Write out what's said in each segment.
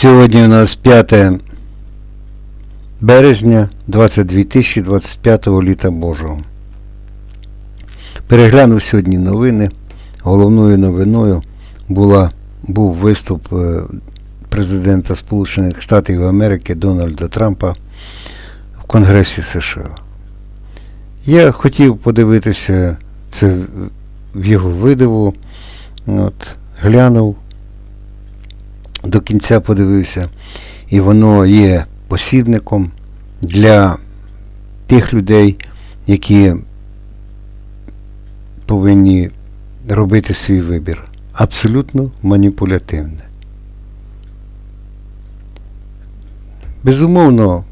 Сьогодні у нас 5 березня 2025 літа Божого. Переглянув сьогодні новини. Головною новиною була, був виступ е, президента Сполучених Штатів Америки Дональда Трампа в Конгресі США. Я хотів подивитися це в його видиву. От, глянув, до кінця подивився, і воно є посібником для тих людей, які повинні робити свій вибір. Абсолютно маніпулятивне. Безумовно,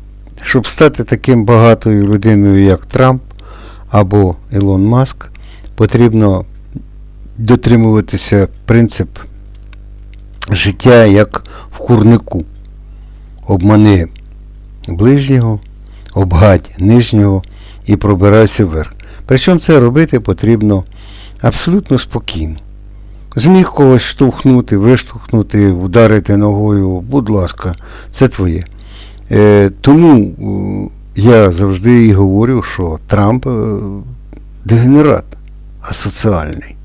щоб стати таким багатою людиною, як Трамп або Ілон Маск, потрібно дотримуватися принцип життя як в курнику. Обмани ближнього, обгадь нижнього і пробирайся вверх. Причому це робити потрібно абсолютно спокійно. Зміг когось штовхнути, виштовхнути, вдарити ногою, будь ласка, це твоє. Е, тому е, я завжди і говорю, що Трамп е, дегенерат асоціальний.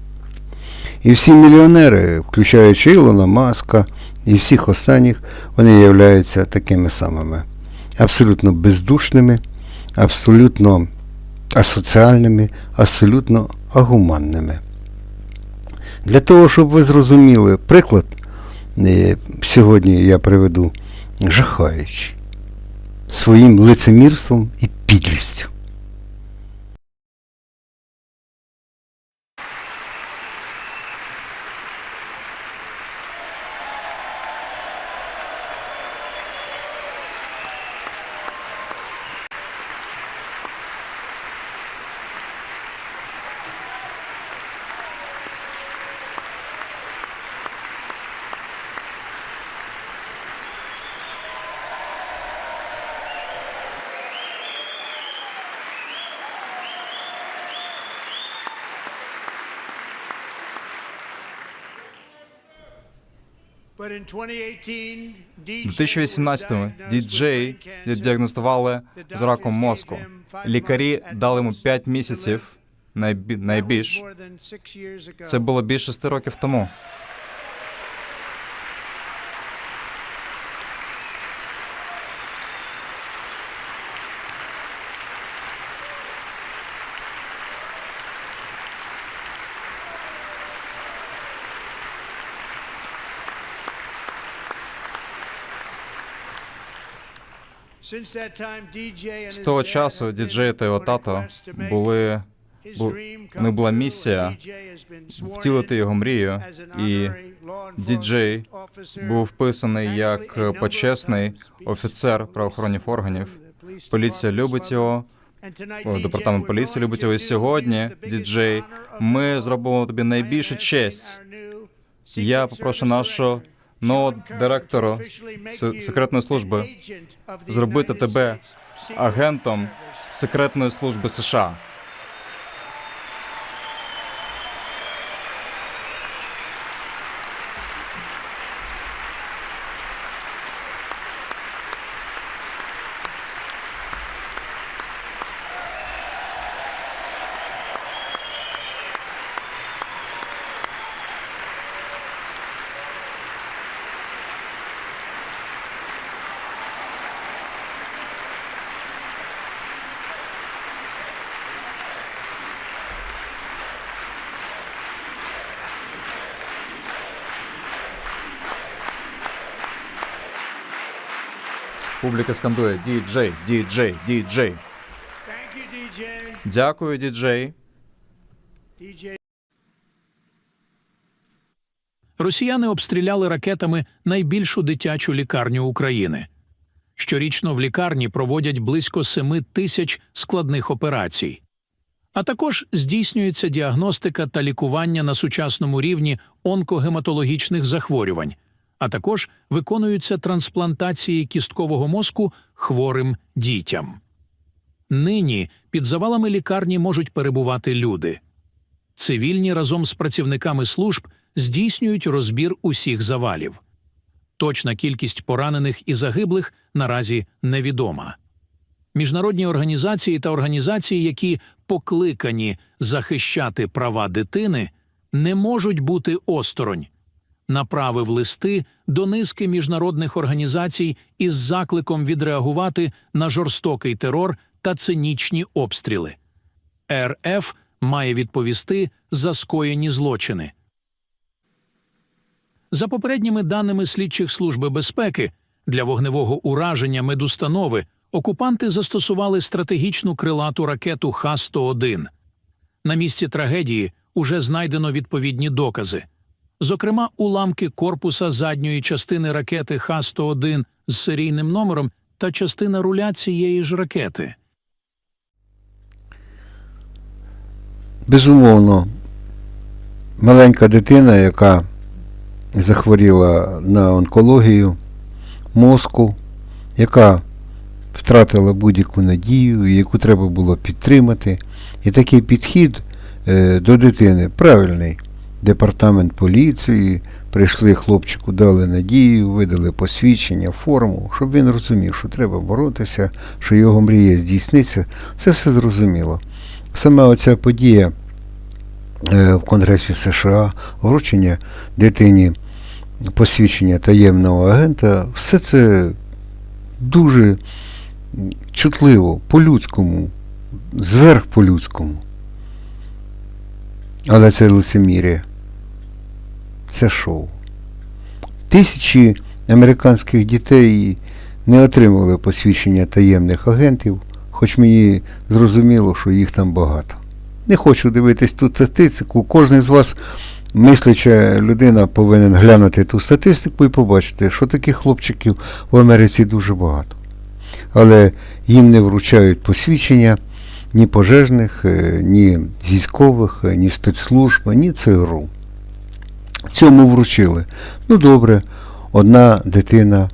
І всі мільйонери, включаючи Ілона Маска і всіх останніх, вони являються такими самими. Абсолютно бездушними, абсолютно асоціальними, абсолютно агуманними. Для того, щоб ви зрозуміли приклад, е, сьогодні я приведу жахаючий своїм лицемірством і підлістю. У У 2018-му діджей діагностували з раком мозку. Лікарі дали йому 5 місяців найбі- найбільш. Це було більше 6 років тому. З того часу діджей та його тато були бу- у була місія Втілити його мрію, і діджей був вписаний як почесний офіцер правоохоронних органів. Поліція любить його, департамент поліції любить його. І сьогодні, діджей, ми зробимо тобі найбільшу честь. Я попрошу нашого нового директора секретної служби зробити тебе агентом секретної служби США. Публіка скандує діджей, діджей, діджей. Дякую, діджей. Росіяни обстріляли ракетами найбільшу дитячу лікарню України. Щорічно в лікарні проводять близько 7 тисяч складних операцій. А також здійснюється діагностика та лікування на сучасному рівні онкогематологічних захворювань, а також виконуються трансплантації кісткового мозку хворим дітям. Нині під завалами лікарні можуть перебувати люди. Цивільні разом з працівниками служб здійснюють розбір усіх завалів. Точна кількість поранених і загиблих наразі невідома. Міжнародні організації та організації, які покликані захищати права дитини, не можуть бути осторонь. Направив листи до низки міжнародних організацій із закликом відреагувати на жорстокий терор та цинічні обстріли. РФ має відповісти за скоєні злочини. За попередніми даними слідчих служби безпеки, для вогневого ураження медустанови окупанти застосували стратегічну крилату ракету Х-101. На місці трагедії уже знайдено відповідні докази. Зокрема, уламки корпуса задньої частини ракети Х-101 з серійним номером та частина руля цієї ж ракети. Безумовно, маленька дитина, яка захворіла на онкологію мозку, яка втратила будь-яку надію, яку треба було підтримати. І такий підхід е, до дитини правильний. Департамент поліції, прийшли хлопчику, дали надію, видали посвідчення, форму, щоб він розумів, що треба боротися, що його мрія здійсниться. Це все зрозуміло. Саме оця подія е, в Конгресі США, вручення дитині посвідчення таємного агента, все це дуже чутливо, по-людському, зверх по-людському. Але це лицемір'я. Це шоу. Тисячі американських дітей не отримали посвідчення таємних агентів, хоч мені зрозуміло, що їх там багато. Не хочу дивитись ту статистику. Кожен з вас, мисляча людина, повинен глянути ту статистику і побачити, що таких хлопчиків в Америці дуже багато. Але їм не вручають посвідчення ні пожежних, е, ні військових, е, ні спецслужб, ні ЦРУ. Цьому вручили. Ну добре, одна дитина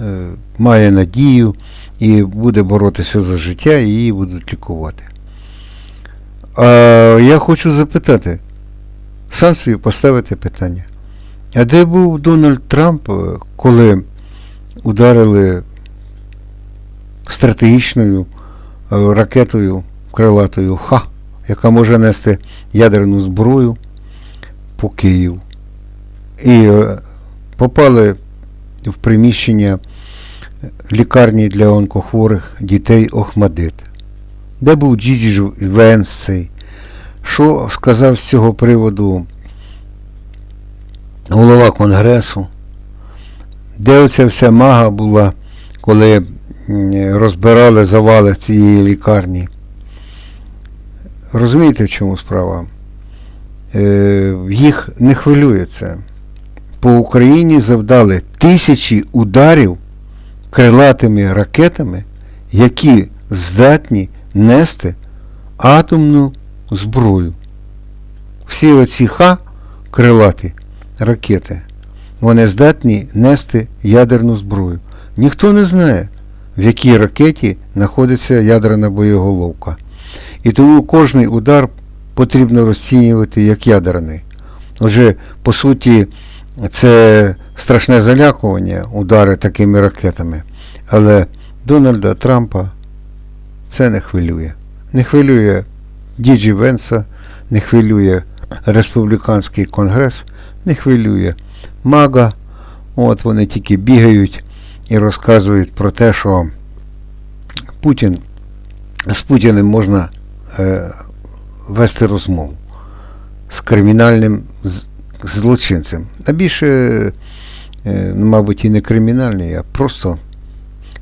е, має надію і буде боротися за життя, і її будуть лікувати. А я хочу запитати, сам собі поставити питання. А де був Дональд Трамп, е, коли ударили стратегічною е, ракетою крилатою Ха, яка може нести ядерну зброю по Києву. І е, попали в приміщення лікарні для онкохворих дітей Охмадит. Де був Джіджі Венс цей? Що сказав з цього приводу голова Конгресу? Де оця вся мага була, коли розбирали завали цієї лікарні? Розумієте, в чому справа? Е, їх не хвилює це. По Україні завдали тисячі ударів крилатими ракетами, які здатні нести атомну зброю. Всі оці ха крилаті ракети, вони здатні нести ядерну зброю. Ніхто не знає, в якій ракеті знаходиться ядерна боєголовка. І тому кожний удар потрібно розцінювати як ядерний. Отже, по суті, це страшне залякування, удари такими ракетами. Але Дональда Трампа це не хвилює. Не хвилює Діджі Венса, не хвилює Республіканський конгрес, не хвилює Мага. От вони тільки бігають і розказують про те, що Путін, з Путіним можна е, вести розмову з кримінальним злочинцем. А більше, е, ну, мабуть, і не кримінальний, а просто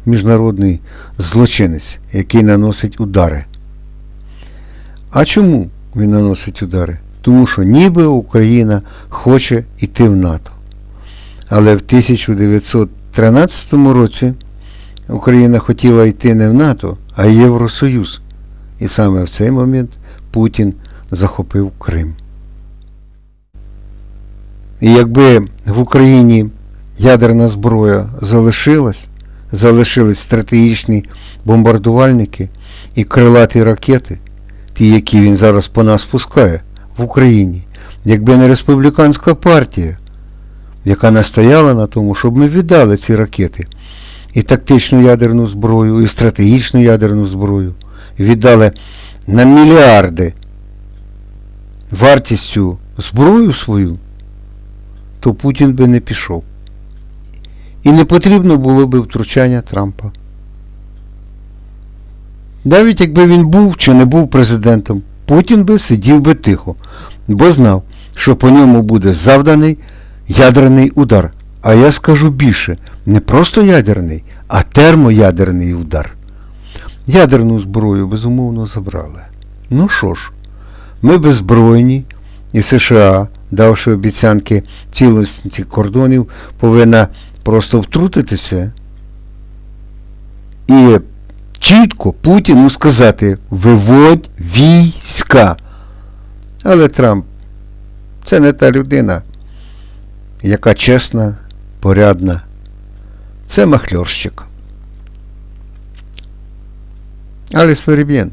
міжнародний злочинець, який наносить удари. А чому він наносить удари? Тому що ніби Україна хоче йти в НАТО. Але в 1913 році Україна хотіла йти не в НАТО, а в Євросоюз. І саме в цей момент Путін захопив Крим. І якби в Україні ядерна зброя залишилась, залишились стратегічні бомбардувальники і крилаті ракети, ті, які він зараз по нас пускає в Україні, якби не республіканська партія, яка настояла на тому, щоб ми віддали ці ракети і тактичну ядерну зброю, і стратегічну ядерну зброю, віддали на мільярди вартістю зброю свою, то Путін би не пішов. І не потрібно було би втручання Трампа. Навіть якби він був чи не був президентом, Путін би сидів би тихо, бо знав, що по ньому буде завданий ядерний удар. А я скажу більше, не просто ядерний, а термоядерний удар. Ядерну зброю, безумовно, забрали. Ну що ж, ми беззбройні, і США, давши обіцянки цілості кордонів, повинна просто втрутитися і чітко Путіну сказати виводь війська. Але Трамп це не та людина, яка чесна, порядна. Це махльорщик. Але Свербєн.